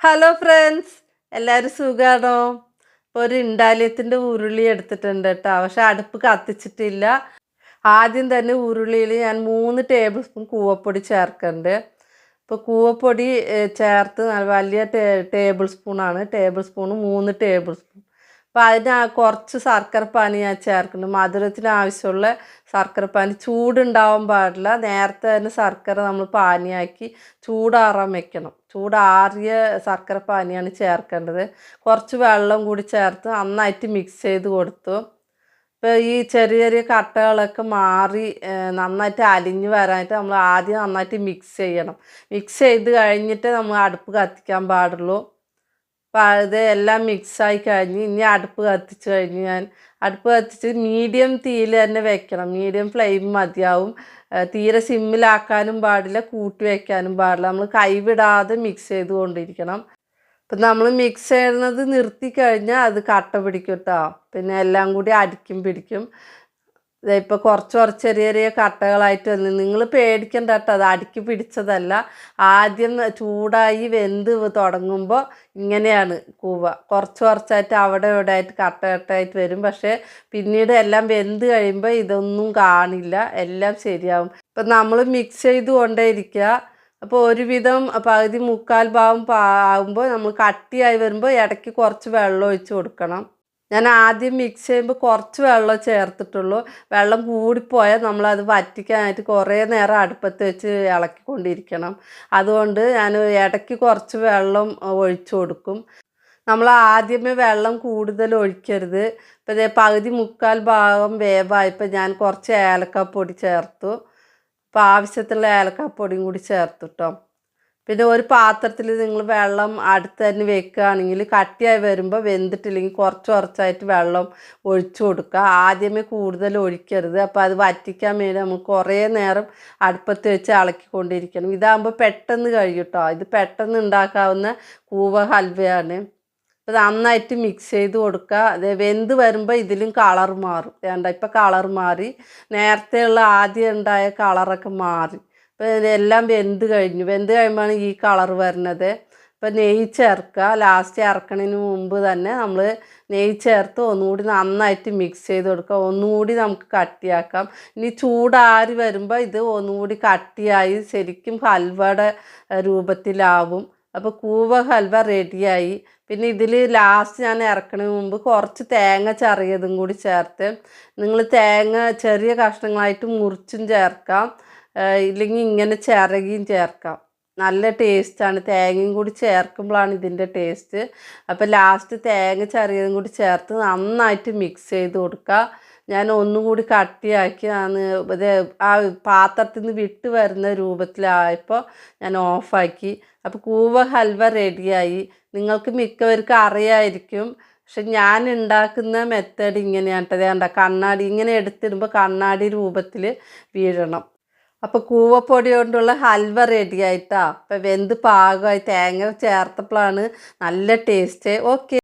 Hello friends എല്ലാവരും സുഖമാണോ ഇപ്പോൾ ഒരു ഇണ്ടാലിയത്തിന്റെ ഉരുളി എടുത്തിട്ടുണ്ട് കേട്ടോ. പക്ഷെ അടുപ്പ് കത്തിച്ചിട്ടില്ല. ആദ്യം തന്നെ ഉരുളിയിൽ ഞാൻ മൂന്ന് ടേബിൾ സ്പൂൺ കൂവപ്പൊടി ചേർക്കുന്നുണ്ട് ഇപ്പോൾ കൂവപ്പൊടി ചേർത്ത് വലിയ ടേബിൾ സ്പൂണാണ് ടേബിൾ സ്പൂണ് മൂന്ന് ടേബിൾ സ്പൂൺ അപ്പോൾ അതിന് കുറച്ച് ശർക്കരപ്പാനി ഞാൻ ചേർക്കുന്നു മധുരത്തിന് ആവശ്യമുള്ള ശർക്കരപ്പാനി ചൂടുണ്ടാവാൻ പാടില്ല. നേരത്തെ തന്നെ ശർക്കര നമ്മൾ പാനിയാക്കി ചൂടാറാൻ വെക്കണം. ചൂടാറിയ ശർക്കരപ്പാനിയാണ് ചേർക്കേണ്ടത്. കുറച്ച് വെള്ളം കൂടി ചേർത്ത് നന്നായിട്ട് മിക്സ് ചെയ്ത് കൊടുത്തു. ഇപ്പോൾ ഈ ചെറിയ ചെറിയ കട്ടകളൊക്കെ മാറി നന്നായിട്ട് അലിഞ്ഞു വരാനായിട്ട് നമ്മൾ ആദ്യം നന്നായിട്ട് മിക്സ് ചെയ്യണം. മിക്സ് ചെയ്ത് കഴിഞ്ഞിട്ട് നമ്മൾ അടുപ്പ് കത്തിക്കാൻ പാടുള്ളൂ. അപ്പോൾ അത് എല്ലാം മിക്സായി കഴിഞ്ഞ് ഇനി അടുപ്പ് കത്തിച്ച് കഴിഞ്ഞ് ഞാൻ അടുപ്പ് കത്തിച്ച് മീഡിയം തീയിൽ തന്നെ വെക്കണം. മീഡിയം ഫ്ലെയിം മതിയാവും. തീരെ സിമ്മിലാക്കാനും പാടില്ല കൂട്ടി വയ്ക്കാനും പാടില്ല. നമ്മൾ കൈവിടാതെ മിക്സ് ചെയ്തുകൊണ്ടിരിക്കണം അപ്പം നമ്മൾ മിക്സ് ചെയ്യുന്നത് നിർത്തി കഴിഞ്ഞാൽ അത് കട്ട പിടിക്കും കേട്ടോ പിന്നെ എല്ലാം കൂടി അടിക്കും പിടിക്കും. ഇപ്പോൾ കുറച്ച് കുറച്ച് ചെറിയ ചെറിയ കട്ടകളായിട്ട് വന്ന് നിങ്ങൾ പേടിക്കണ്ട കേട്ടോ അത് അടുക്കി പിടിച്ചതല്ല. ആദ്യം ചൂടായി വെന്ത് തുടങ്ങുമ്പോൾ ഇങ്ങനെയാണ് കൂവ. കുറച്ച് കുറച്ചായിട്ട് അവിടെ ഇവിടെ ആയിട്ട് കട്ട കട്ടായിട്ട് വരും. പക്ഷേ പിന്നീട് എല്ലാം വെന്ത് കഴിയുമ്പോൾ ഇതൊന്നും കാണില്ല. എല്ലാം ശരിയാവും. ഇപ്പം നമ്മൾ മിക്സ് ചെയ്ത് കൊണ്ടേ ഇരിക്കുക അപ്പോൾ ഒരുവിധം പകുതി മുക്കാൽ ഭാഗം ആകുമ്പോൾ നമ്മൾ കട്ടിയായി വരുമ്പോൾ ഇടയ്ക്ക് കുറച്ച് വെള്ളം ഒഴിച്ച് കൊടുക്കണം. ഞാൻ ആദ്യം മിക്സ് ചെയ്യുമ്പോൾ കുറച്ച് വെള്ളം ചേർത്തിട്ടുള്ളൂ. വെള്ളം കൂടിപ്പോയാൽ നമ്മളത് വറ്റിക്കാനായിട്ട് കുറേ നേരം അടുപ്പത്ത് വെച്ച് ഇളക്കിക്കൊണ്ടിരിക്കണം. അതുകൊണ്ട് ഞാൻ ഇടയ്ക്ക് കുറച്ച് വെള്ളം ഒഴിച്ചു കൊടുക്കും. നമ്മൾ ആദ്യമേ വെള്ളം കൂടുതൽ ഒഴിക്കരുത്. ഇപ്പോൾ ഇതേ പകുതി മുക്കാൽ ഭാഗം വേവായപ്പോൾ ഞാൻ കുറച്ച് ഏലക്കാപ്പൊടി ചേർത്തു. അപ്പോൾ ആവശ്യത്തിലുള്ള ഏലക്കാപ്പൊടിയും കൂടി ചേർത്തു കേട്ടോ പിന്നെ ഒരു പാത്രത്തിൽ നിങ്ങൾ വെള്ളം അടുത്ത് തന്നെ വെക്കുകയാണെങ്കിൽ കട്ടിയായി വരുമ്പോൾ വെന്തിട്ടില്ലെങ്കിൽ കുറച്ച് കുറച്ചായിട്ട് വെള്ളം ഒഴിച്ചു കൊടുക്കുക. ആദ്യമേ കൂടുതൽ ഒഴിക്കരുത്. അപ്പോൾ അത് വറ്റിക്കാൻ വേണ്ടി നമ്മൾ കുറേ നേരം അടുപ്പത്ത് വെച്ച് ഇളക്കിക്കൊണ്ടിരിക്കണം. ഇതാകുമ്പോൾ പെട്ടെന്ന് കഴിയും കേട്ടോ ഇത് പെട്ടെന്ന് ഉണ്ടാക്കാവുന്ന കൂവ ഹൽവയാണ്. അപ്പോൾ നന്നായിട്ട് മിക്സ് ചെയ്ത് കൊടുക്കുക. അത് വെന്ത് വരുമ്പോൾ ഇതിലും കളർ മാറും. വേണ്ട ഇപ്പോൾ കളർ മാറി. നേരത്തെയുള്ള ആദ്യം ഉണ്ടായ കളറൊക്കെ മാറി. ഇപ്പോൾ ഇതെല്ലാം വെന്ത് കഴിഞ്ഞു. വെന്ത് കഴിയുമ്പോഴാണ് ഈ കളർ വരുന്നത്. ഇപ്പം നെയ്യ് ചേർക്കുക. ലാസ്റ്റ് ഇറക്കണതിന് മുമ്പ് തന്നെ നമ്മൾ നെയ്യ് ചേർത്ത് ഒന്നുകൂടി നന്നായിട്ട് മിക്സ് ചെയ്ത് കൊടുക്കുക. ഒന്നുകൂടി നമുക്ക് കട്ടിയാക്കാം. ഇനി ചൂടാറി വരുമ്പോൾ ഇത് ഒന്നുകൂടി കട്ടിയായി ശരിക്കും ഹൽവയുടെ രൂപത്തിലാവും. അപ്പോൾ കൂവ ഹൽവ റെഡിയായി പിന്നെ ഇതിൽ ലാസ്റ്റ് ഞാൻ ഇറക്കണതിന് മുമ്പ് കുറച്ച് തേങ്ങ ചെറിയതും കൂടി ചേർത്ത്. നിങ്ങൾ തേങ്ങ ചെറിയ കഷ്ണങ്ങളായിട്ട് മുറിച്ചും ചേർക്കാം. ഇല്ലെങ്കിൽ ഇങ്ങനെ ചിറകിയും ചേർക്കാം. നല്ല ടേസ്റ്റാണ് തേങ്ങയും കൂടി ചേർക്കുമ്പോഴാണ് ഇതിന്റെ ടേസ്റ്റ് അപ്പോൾ ലാസ്റ്റ് തേങ്ങ ചെറിയതും കൂടി ചേർത്ത് നന്നായിട്ട് മിക്സ് ചെയ്ത് കൊടുക്കുക. ഞാൻ ഒന്നുകൂടി കട്ടിയാക്കി അന്ന് ഇത് ആ പാത്രത്തിൽ നിന്ന് വിട്ട് വരുന്ന രൂപത്തിലായപ്പോൾ ഞാൻ ഓഫാക്കി അപ്പോൾ കൂവ ഹൽവ റെഡിയായി നിങ്ങൾക്ക് മിക്കവർക്കും അറിയായിരിക്കും. പക്ഷെ ഞാൻ ഉണ്ടാക്കുന്ന മെത്തേഡ് ഇങ്ങനെയാണ് കേട്ടോ. കണ്ണാടി ഇങ്ങനെ എടുത്തിടുമ്പോൾ കണ്ണാടി രൂപത്തിൽ വീഴണം. അപ്പോൾ കൂവപ്പൊടി കൊണ്ടുള്ള ഹൽവ റെഡി ആയിട്ടാ. അപ്പോൾ വെന്ത് പാകമായി തേങ്ങ ചേർത്തപ്പോഴാണ് നല്ല ടേസ്റ്റ് ഓക്കെ